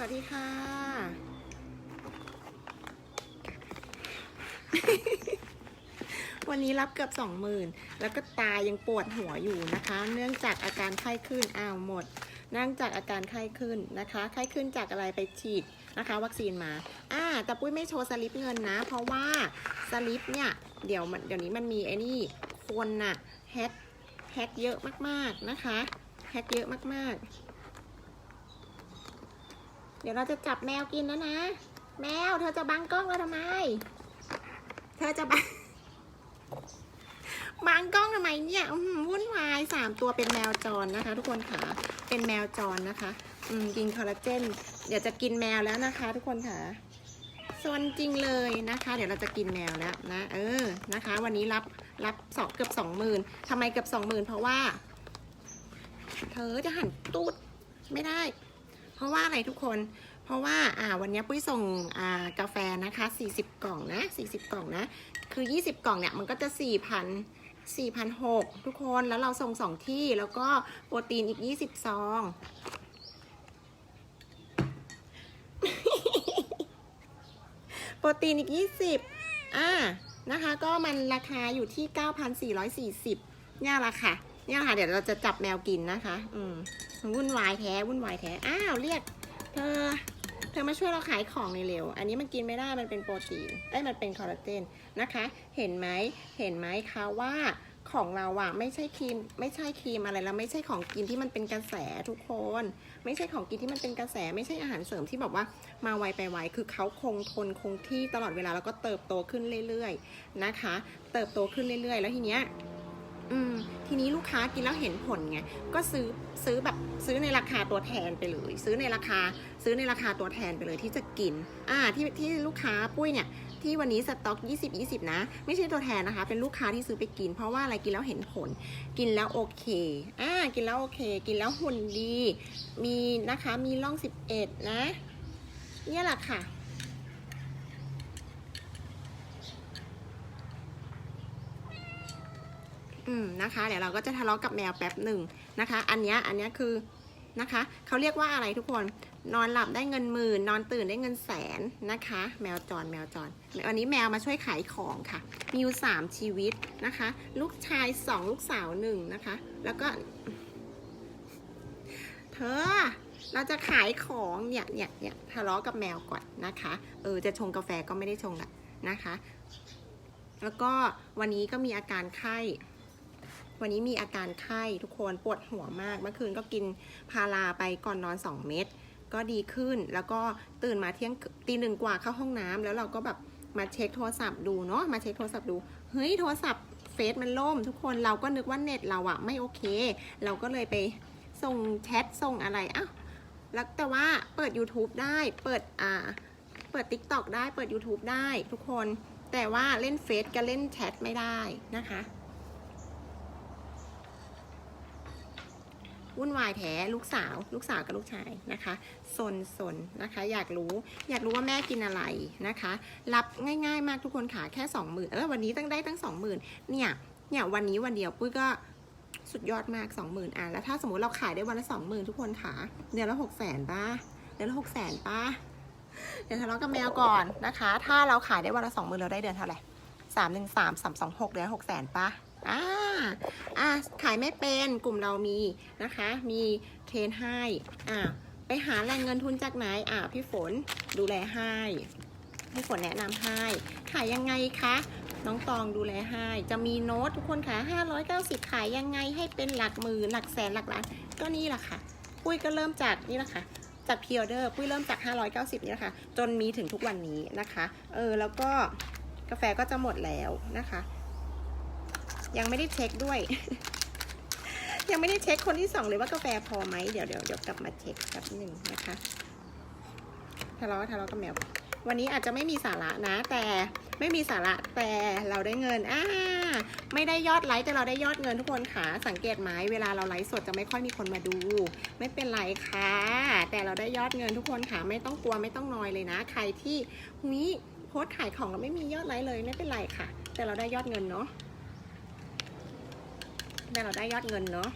วัสดีค่ะ วันนี้รับเกือบสองหมื่นแล้วก็ตายังปวดหัวอยู่นะคะ เนื่องจากอาการไข้ขึ้นอ้าวหมดเนื่องจากอาการไข้ขึ้นนะคะ ไข้ขึ้นจากอะไรไปฉีดนะคะ วัคซีนมาอ่าแต่ปุ้ยไม่โชว์สลิปเงินนะ เพราะว่าสลิปเนี่ยเดี๋ยวมันเดี๋ยวนี้มันมีไอ้นี่คนน่ะแฮกแฮกเยอะมากๆนะคะแฮกเยอะมากๆ เดี๋ยวเราจะจับแมวกินแล้วนะ แมวเธอจะบังกล้องเราทำไม เธอจะบังบังกล้องทำไมเนี่ยวุ่นวายสามตัวเป็นแมวจรนะคะ ทุกคนค่ะ เป็นแมวจรนะคะ อืมกินคอลลาเจน เดี๋ยวจะกินแมวแล้วนะคะ ทุกคนค่ะสนจริงเลยนะคะ เดี๋ยวเราจะกินแมวแล้วนะ เออนะคะ วันนี้รับรับสองเกือบสองหมื่นทำไมเกือบสองหมื่นเพราะว่า เธอจะหันตูดไม่ได้ เพราะว่าอะไรทุกคน เพราะว่าอ่าวันนี้ปุ้ยส่งอ่ากาแฟนะคะ 40 กล่องนะ 40 กล่องนะ คือ 20 กล่องเนี่ยมันก็จะ 4,000 4,600ทุกคนแล้วเราส่ง2ที่แล้วก็โปรตีนอีก 20 ซอง โปรตีนอีก 20อ่านะคะ ก็มันราคาอยู่ที่ 9,440เนี่ยละค่ะ เนี่ยค่ะ เดี๋ยวเราจะจับแมวกินนะคะ อืมวุ่นวายแท้วุ่นวายแท้อ้าวเรียก เธอ เธอมาช่วยเราขายของในเร็วอันนี้มันกินไม่ได้มันเป็นโปรตีนเอ้มันเป็นคอลลาเจนนะคะ เห็นไหมเห็นไหมคะว่าของเราอะไม่ใช่ครีมไม่ใช่ครีมอะไรแล้วไม่ใช่ของกินที่มันเป็นกระแสทุกคน ไม่ใช่ของกินที่มันเป็นกระแส ไม่ใช่อาหารเสริมที่แบบว่ามาไวไปไวคือเขาคงทนคงที่ตลอดเวลาแล้วก็เติบโตขึ้นเรื่อยๆนะคะ เติบโตขึ้นเรื่อยๆ แล้วทีเนี้ยอืม ทีนี้ลูกค้ากินแล้วเห็นผลไงก็ซื้อซื้อแบบซื้อในราคาตัวแทนไปเลย ซื้อในราคาซื้อในราคาตัวแทนไปเลยที่จะกินอ่าที่ที่ลูกค้าปุ้ยเนี่ยที่วันนี้สต็อก 20 20 นะ ไม่ใช่ตัวแทนนะคะ เป็นลูกค้าที่ซื้อไปกิน เพราะว่าอะไรกินแล้วเห็นผล กินแล้วโอเคอ่ากินแล้วโอเค กินแล้วหุ่นดี มีนะคะมีร่อง 11 นะเนี่ยแหละค่ะ อืมนะคะเดี๋ยวเราก็จะทะเลาะกับแมวแป๊บหนึ่งนะคะ อันเนี้ยอันเนี้ยคือนะคะเขาเรียกว่าอะไรทุกคนนอนหลับได้เงินหมื่นนอนตื่นได้เงินแสนนะคะ แมวจรแมวจรวันนี้แมวมาช่วยขายของค่ะ มีอยู่สามชีวิตนะคะ ลูกชายสองลูกสาวหนึ่งนะคะ แล้วก็ เธอ เราจะขายของเนี่ยเนี่ยเนี่ยทะเลาะกับแมวก่อนนะคะ เออจะชงกาแฟก็ไม่ได้ชงละนะคะ แล้วก็วันนี้ก็มีอาการไข้ วันนี้มีอาการไข้ทุกคนปวดหัวมาก เมื่อคืนก็กินพาราไปก่อนนอน 2 เม็ดก็ดีขึ้นแล้วก็ตื่นมาเที่ยงตีหนึ่งกว่าเข้าห้องน้ำแล้วเราก็แบบมาเช็คโทรศัพท์ดูเนาะมาเช็คโทรศัพท์ดูเฮ้ยโทรศัพท์เฟซมันล่ม ทุกคนเราก็นึกว่าเน็ตเราอะไม่โอเค เราก็เลยไปส่งแชทส่งอะไรอ้าวแล้วแต่ว่าเปิด YouTube ได้เปิดอ่าเปิด TikTok ได้เปิด YouTube ได้ทุกคน แต่ว่าเล่นเฟซกับเล่นแชทไม่ได้นะคะ วุ่นวายแท้ลูกสาว ลูกสาวกับลูกชายนะคะสนสนนะคะ อยากรู้อยากรู้ว่าแม่กินอะไรนะคะ รับง่ายๆมากทุกคนค่ะแค่สองหมื่นเออวันนี้ตั้งได้ตั้งสองหมื่นเนี่ยเนี่ยวันนี้วันเดียวปุ้ยก็สุดยอดมากสองหมื่นอะแล้วถ้าสมมติเราขายได้วันละสองหมื่นทุกคนค่ะเดือนละหกแสนป้าเดือนละหกแสนป้าเดี๋ยวทะเลาะกับแมวก่อนนะคะ ถ้าเราขายได้วันละสองหมื่นเราได้เดือนเท่าไหร่สามหนึ่งสามสามสองหกเดือนหกแสนป้า อะขายไม่เป็นกลุ่มเรามีนะคะ มีเทรนให้อะไปหาแหล่งเงินทุนจากไหนอะพี่ฝนดูแลให้พี่ฝนแนะนำให้ขายยังไงคะน้องตองดูแลให้ จะมีโน้ตทุกคนค่ะ590 ขายยังไงให้เป็นหลักหมื่นหลักแสนหลักล้านก็นี่แหละค่ะ ปุ้ยก็เริ่มจากนี่แหละค่ะ จากพิออเดอร์ปุ้ยเริ่มจาก 590 นี่แหละค่ะ จนมีถึงทุกวันนี้นะคะ เออ แล้วก็กาแฟก็จะหมดแล้วนะคะ ยังไม่ได้เช็คด้วย ยังไม่ได้เช็คคนที่สองเลยว่ากาแฟพอไหมเดี๋ยวเดี๋ยวเดี๋ยวกลับมาเช็คแป๊บหนึ่งนะคะทะเลาะทะเลาะกับแมววันนี้อาจจะไม่มีสาระนะ แต่ไม่มีสาระแต่เราได้เงินอ่าไม่ได้ยอดไลค์แต่เราได้ยอดเงินทุกคนค่ะสังเกตไหมเวลาเราไลฟ์สดจะไม่ค่อยมีคนมาดู ไม่เป็นไรค่ะ แต่เราได้ยอดเงินทุกคนค่ะ ไม่ต้องกลัวไม่ต้องนอยเลยนะ ใครที่หุยโพสขายของแล้วไม่มียอดไลค์เลยไม่เป็นไรค่ะ แต่เราได้ยอดเงินเนาะ แต่เราได้ยอดเงินเนาะ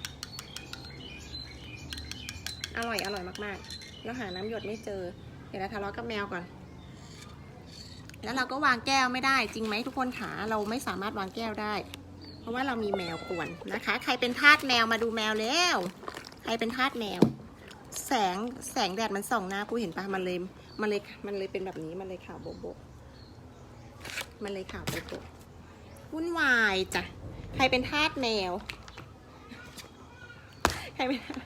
อร่อยอร่อยมากเราหาน้ำหยดไม่เจอ เดี๋ยวเราทะเลาะกับแมวก่อน แล้วเราก็วางแก้วไม่ได้จริงไหมทุกคนขาเราไม่สามารถวางแก้วได้ เพราะว่าเรามีแมวกวนนะคะ ใครเป็นทาสแมวมาดูแมวแล้ว ใครเป็นทาสแมว แสงแสงแดดมันส่องหน้ากูเห็นปะมันเลยมันเลยมันเลยเป็นแบบนี้มันเลยขาวโบโบมันเลยขาวโบโบวุ่นวายจ้ะ ใครเป็นทาสแมว ใครเป็นทาส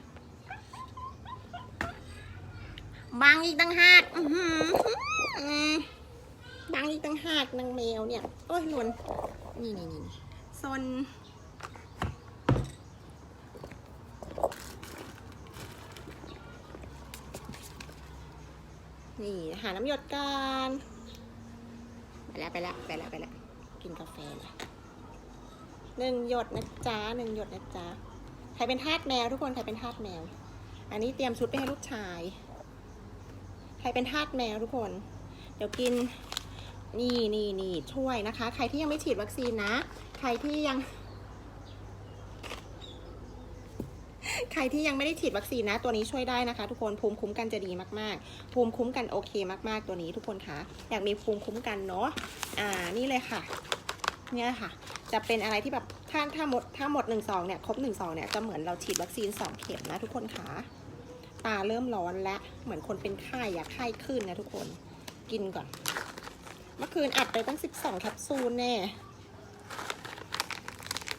บังอีกตั้งหากบังอีกตั้งหากนางแมวเนี่ย โอ้ยนวลนี่นี่นี่ซนนี่ หาน้ำหยดกันไปแล้วไปแล้วไปแล้วไปแล้วกินกาแฟเละหนึ่งหยดนะจ๊ะหนึ่งหยดนะจ๊ะ ใครเป็นทาสแมวทุกคนใครเป็นทาสแมว อันนี้เตรียมชุดไปให้ลูกชาย ใครเป็นทาสแมวทุกคน เดี๋ยวกินนี่นี่นี่ช่วยนะคะ ใครที่ยังไม่ฉีดวัคซีนนะ ใครที่ยัง ใครที่ยังไม่ได้ฉีดวัคซีนนะ ตัวนี้ช่วยได้นะคะ ทุกคนภูมิคุ้มกันจะดีมากๆ ภูมิคุ้มกันโอเคมาก ๆ ตัวนี้ทุกคนคะอยากมีภูมิคุ้มกันเนาะอ่านี่เลยค่ะ เนี่ยค่ะ จะเป็นอะไรที่แบบถ้าถ้าหมดถ้าหมดหนึ่งซองเนี่ยครบหนึ่งซองเนี่ยจะเหมือนเราฉีดวัคซีนสองเข็มนะทุกคนคะตาเริ่มร้อนและเหมือนคนเป็นไข้อยากไข้ขึ้นนะทุกคนกินก่อน เมื่อคืนอัดไปตั้งสิบสองแคปซูลแน่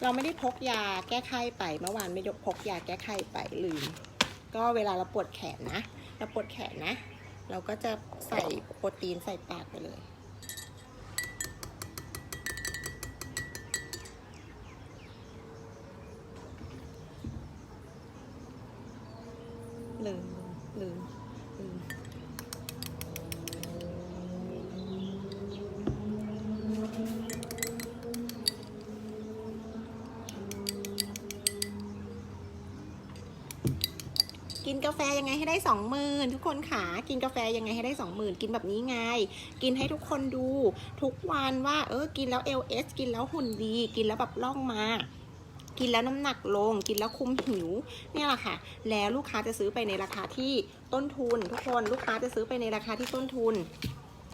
เราไม่ได้พกยาแก้ไข้ไปเมื่อวานไม่ได้พกยาแก้ไข้ไปลืม ก็เวลาเราปวดแขนนะ เราปวดแขนนะ เราก็จะใส่โปรตีนใส่ปากไปเลย ลืมลืมลืมกินกาแฟยังไงให้ได้สองหมื่นทุกคนขากินกาแฟยังไงให้ได้สองหมื่นกินแบบนี้ไง กินให้ทุกคนดู ทุกวันว่า เออ กินแล้วเอลเอสกินแล้วหุ่นดี กินแล้วแบบล่องมา กินแล้วน้ำหนักลง กินแล้วคุมหิว เนี่ยแหละค่ะ แล้วลูกค้าจะซื้อไปในราคาที่ต้นทุน ทุกคนลูกค้าจะซื้อไปในราคาที่ต้นทุน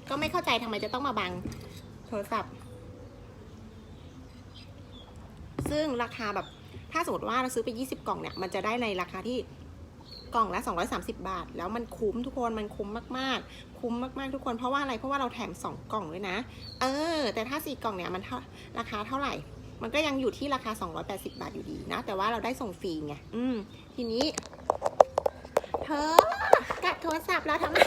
ก็ไม่เข้าใจทำไมจะต้องมาบังโทรศัพท์ ซึ่งราคาแบบถ้าสมมติว่าเราซื้อไป 20 กล่องเนี่ยมันจะได้ในราคาที่กล่องละ 230 บาท แล้วมันคุ้มทุกคน มันคุ้มมากๆ คุ้มมากๆทุกคน เพราะว่าอะไร เพราะว่าเราแถม 2 กล่องด้วยนะ เออ แต่ถ้า 4 กล่องเนี่ย มันราคาเท่าไหร่ มันก็ยังอยู่ที่ราคา 280 บาทอยู่ดีนะ แต่ว่าเราได้ส่งฟรีไง อืม ทีนี้ เธอกัดโทรศัพท์เราทำไม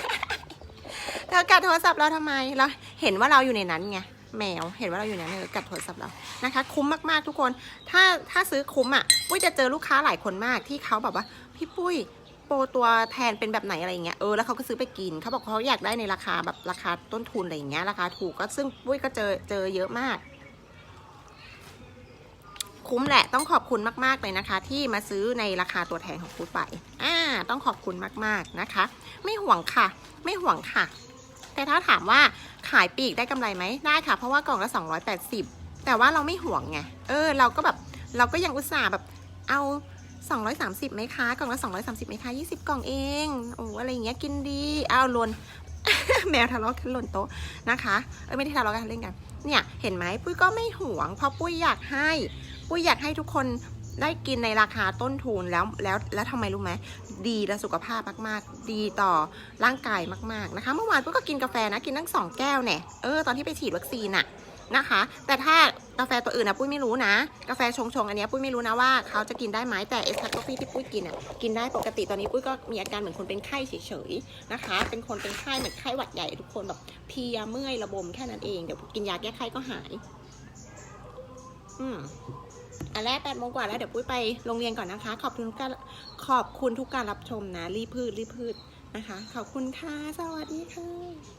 เธอกัดโทรศัพท์เราทำไม เราเห็นว่าเราอยู่ในนั้นไง แมว เห็นว่าเราอยู่ในนั้นเธอกัดโทรศัพท์เรา นะคะ คุ้มมากๆทุกคน ถ้าถ้าซื้อคุ้มอะ ปุ้ยจะเจอลูกค้าหลายคนมากที่เขาแบบว่า พี่ปุ้ยโปรตัวแทนเป็นแบบไหนอะไรเงี้ย เออ แล้วเขาก็ซื้อไปกิน เขาบอกเขาอยากได้ในราคาแบบราคาต้นทุนอะไรเงี้ย ราคาถูกก็ซึ่งปุ้ยก็เจอเจอเยอะมาก คุ้มแหละต้องขอบคุณมากๆเลยนะคะ ที่มาซื้อในราคาตัวแทนของปุ้ยไปอ่าต้องขอบคุณมากๆนะคะ ไม่ห่วงค่ะ ไม่ห่วงค่ะ แต่ถ้าถามว่าขายปีกได้กำไรไหมได้ค่ะ เพราะว่ากล่องละ 280 แต่ว่าเราไม่ห่วงไงเออ เราก็แบบเราก็ยังอุตส่าห์แบบเอา230ไหมคะกล่องละ230ไหมคะ20 กล่องเองโอ้อะไรอย่างเงี้ยกินดีเอาลนแมวทะเลาะกันหล่นโต๊ะนะคะเออไม่ได้ทะเลาะกันเล่นกัน เนี่ยเห็นไหมปุ้ยก็ไม่ห่วงเพราะปุ้ยอยากให้ ปุ้ยอยากให้ทุกคนได้กินในราคาต้นทุนแล้วแล้วแล้วทำไมรู้ไหมดีต่อสุขภาพมากๆ ดีต่อร่างกายมากๆนะคะ เมื่อวานปุ้ยก็กินกาแฟนะกินทั้งสองแก้วเนี่ยเออตอนที่ไปฉีดวัคซีนอะนะคะ แต่ถ้ากาแฟตัวอื่นนะปุ้ยไม่รู้นะ กาแฟชงๆอันนี้ปุ้ยไม่รู้นะว่าเขาจะกินได้ไหมแต่เอสคาโฟฟี่ที่ปุ้ยกินอะกินได้ปกติตอนนี้ปุ้ยก็มีอาการเหมือนคนเป็นไข้เฉยๆนะคะ เป็นคนเป็นไข้เหมือนไข้หวัดใหญ่ทุกคนแบบเพียเมื่อยระบมแค่นั้นเองเดี๋ยวกินยาแก้ไข้ก็หาย อืม อันแรกแปดโมงกว่าแล้วเดี๋ยวปุ้ยไปโรงเรียนก่อนนะคะ ขอบคุณทุกการขอบคุณทุกการรับชมนะ รีพืชรีพืชนะคะ ขอบคุณค่ะ สวัสดีค่ะ